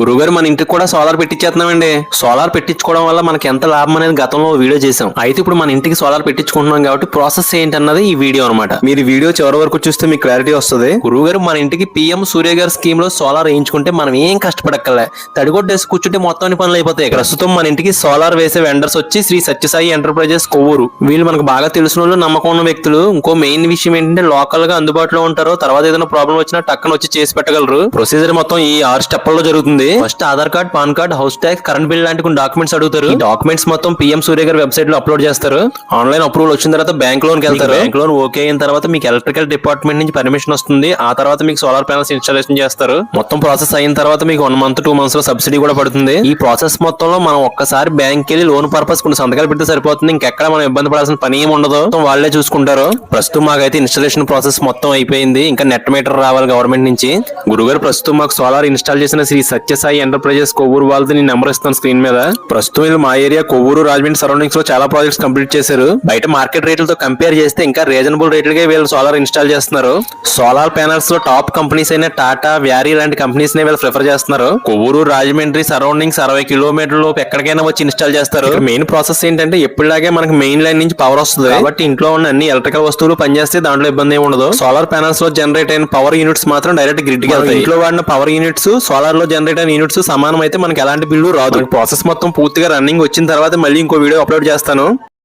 గురుగారు మన ఇంటికి కూడా సోలార్ పెట్టించేస్తున్నామండి సోలార్ పెట్టించుకోవడం వల్ల మనకి ఎంత లాభం అనేది గతంలో వీడియో చేసాం అయితే ఇప్పుడు మన ఇంటికి సోలార్ పెట్టించుకుంటున్నాం కాబట్టి ప్రాసెస్ ఏంటన్నది ఈ వీడియో అనమాట మీరు వీడియో చివరి వరకు చూస్తే మీకు క్లారిటీ వస్తుంది. గురువుగారు మన ఇంటికి పిఎం సూర్య గారి స్కీమ్లో సోలార్ వేయించుకుంటే మనం ఏం కష్టపడక్కర్లే. తడిగొట్టేసి కూర్చుంటే మొత్తం పనులు అయిపోతాయి. ప్రస్తుతం మన ఇంటికి సోలార్ వేసే వెండర్స్ వచ్చి శ్రీ సత్యసాయి ఎంటర్ప్రైజెస్ కొవ్వూరు. వీళ్ళు మనకు బాగా తెలిసిన వాళ్ళు నమ్మకం ఉన్న వ్యక్తులు. ఇంకో మెయిన్ విషయం ఏంటంటే లోకల్గా అందుబాటులో ఉంటారు తర్వాత ఏదైనా ప్రాబ్లం వచ్చినా టక్కన వచ్చి చేసి పెట్టగలరు. ప్రొసీజర్ మొత్తం ఈ ఆరు స్టెప్లలో జరుగుతుంది. First Aadhaar card PAN card house tax current bill లాంటి కొన్ని డాక్యుమెంట్స్ అడుగుతారు. ఈ డాక్యుమెంట్స్ మొత్తం పిఎం సూర్య గారి వెబ్సైట్లో అప్లోడ్ చేస్తారు. ఆన్లైన్ అప్రూవల్ వచ్చిన తర్వాత బ్యాంక్ లోన్కి వెళ్తారు. బ్యాంక్ లోన్ ఓకే అయిన తర్వాత మీకు ఎలక్ట్రికల్ డిపార్ట్మెంట్ నుంచి పర్మిషన్ వస్తుంది. ఆ తర్వాత మీకు సోలార్ ప్యానల్స్ ఇన్స్టాలేషన్ చేస్తారు. మొత్తం ప్రాసెస్ అయిన తర్వాత మీకు వన్ మంత్ టూ మంత్స్లో సబ్సిడీ కూడా పడుతుంది. ఈ ప్రాసెస్ మొత్తంలో మనం ఒక్కసారి బ్యాంక్ వెళ్ళి లోన్ పర్పస్ కొన్ని సంతకాలు పెడితే సరిపోతుంది. ఇంకెక్కడ మనం ఇబ్బంది పడాల్సిన పని ఏమి ఉండదు. వాళ్ళే చూసుకుంటారు. ప్రస్తుతం మాకైతే ఇన్స్టాలేషన్ ప్రాసెస్ మొత్తం అయిపోయింది. ఇంకా నెట్ మీటర్ రావాలి గవర్నమెంట్ నుంచి. గురుగారు ప్రస్తుతం మాకు సోలార్ ఇన్స్టాల్ చేసిన శ్రీ సత్యసాయి ఎంటర్ప్రైజెస్ కొవ్వూరు వాళ్ళది నేను నెంబర్ ఇస్తాను స్క్రీన్ మీద. ప్రస్తుతం వీళ్ళు మా ఏరియా కొవ్వూరు రాజమండ్రి సరౌండింగ్స్లో చాలా ప్రాజెక్ట్స్ కంప్లీట్ చేశారు. బయట మార్కెట్ రేట్లతో కంపేర్ చేస్తే ఇంకా రీజనబుల్ రేట్లకే వీళ్ళు సోలార్ ఇన్స్టాల్ చేస్తున్నారు. సోలార్ ప్యానల్స్లో టాప్ కంపెనీస్ అయిన టాటా వ్యారీ లాంటి కంపెనీస్ని వీళ్ళు ప్రిఫర్ చేస్తున్నారు. కొవ్వూరు రాజమండ్రి సరౌండింగ్స్ అరవై కిలోమీటర్ల లోపు ఎక్కడికైనా వచ్చి ఇన్స్టాల్ చేస్తారు. మెయిన్ ప్రాసెస్ ఏంటంటే ఎప్పటిలాగే మనకి మెయిన్ లైన్ నుంచి పవర్ వస్తుంది. కాబట్టి ఇంట్లో ఉన్న అన్ని ఎలక్ట్రికల్ వస్తువులు పనిచేస్తే దాంట్లో ఇబ్బంది ఏమి ఉండదు. సోలార్ ప్యానల్స్లో జనరేట్ అయిన పవర్ యూనిట్స్ మాత్రం డైరెక్ట్ గ్రిడ్కి వెళ్తాయి. ఇంట్లో వాడిన పవర్ యూనిట్స్ సోలార్లో జనరేట్ రిటర్న్ యూనిట్స్ సమానం అయితే మనకి ఎలాంటి బిల్లు రాదు. ప్రాసెస్ మొత్తం పూర్తిగా రన్నింగ్ వచ్చిన తర్వాత మళ్ళీ ఇంకో వీడియో అప్లోడ్ చేస్తాను.